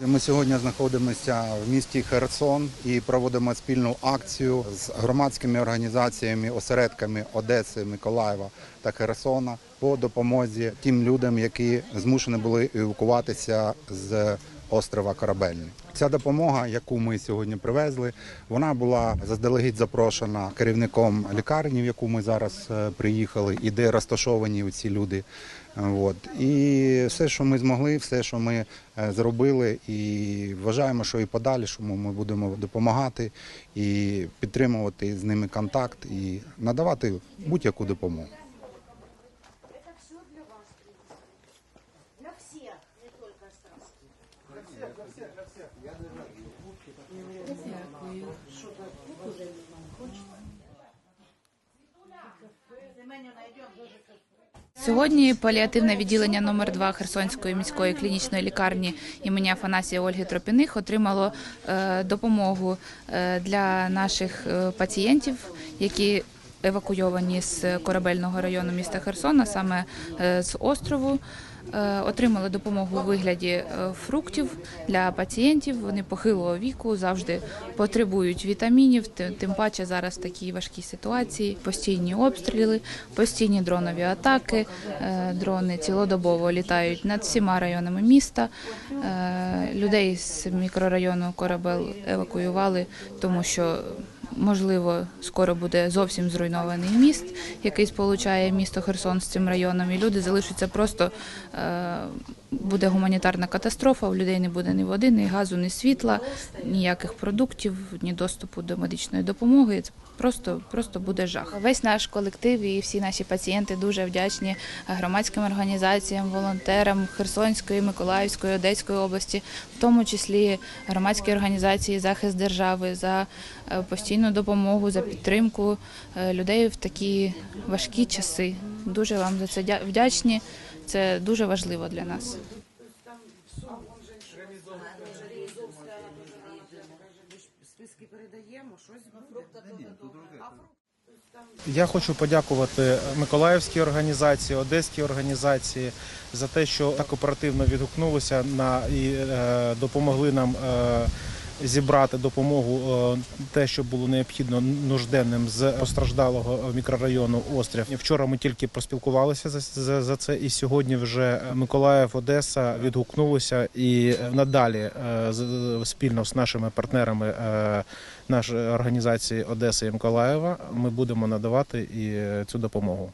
Ми сьогодні знаходимося в місті Херсон і проводимо спільну акцію з громадськими організаціями, осередками Одеси, Миколаєва та Херсона по допомозі тим людям, які змушені були евакуватися з острова Корабельний. Ця допомога, яку ми сьогодні привезли, вона була заздалегідь запрошена керівником лікарні, в яку ми зараз е, приїхали, і де розташовані ці люди. От. І все, що ми змогли, все, що ми е, зробили, і вважаємо, що і подалі, що ми будемо допомагати і підтримувати з ними контакт і надавати будь-яку допомогу. Это все для вас привезли. Для всех, не только Островских. Сьогодні паліативне відділення номер 2 Херсонської міської клінічної лікарні імені Афанасія Ольги Тропіних отримало е, допомогу е, для наших е, пацієнтів, які евакуйовані з корабельного району міста Херсона, саме е, з острову. Е, Отримали допомогу у вигляді е, фруктів для пацієнтів. Вони похилого віку завжди потребують вітамінів. Тим паче зараз в такій важкій ситуації. Постійні обстріли, постійні дронові атаки. Дрони цілодобово літають над всіма районами міста. Людей з мікрорайону Корабел евакуювали, тому що. Можливо, скоро буде зовсім зруйнований міст, який сполучає місто Херсон з цим районом, і люди залишаться просто е, буде гуманітарна катастрофа. У людей не буде ні води, ні газу, ні світла, ніяких продуктів, ні доступу до медичної допомоги. Це просто, просто буде жах. Весь наш колектив і всі наші пацієнти дуже вдячні громадським організаціям, волонтерам Херсонської, Миколаївської, Одеської області, в тому числі громадські організації захист держави за е, постійну допомогу, за підтримку е, людей в такі важкі часи. Дуже вам за це дя- вдячні. Це дуже важливо для нас. Списки передаємо, щось. Я хочу подякувати Миколаївській організації, Одеській організації за те, що так оперативно відгукнулися на і е, допомогли нам е, зібрати допомогу, е, те, що було необхідно нужденним з постраждалого мікрорайону Острів. Вчора ми тільки поспілкувалися за, за, за це, і сьогодні вже Миколаїв, Одеса відгукнулися і надалі е, спільно з нашими партнерами. е, нашої організації Одеси і Миколаєва ми будемо надавати і цю допомогу.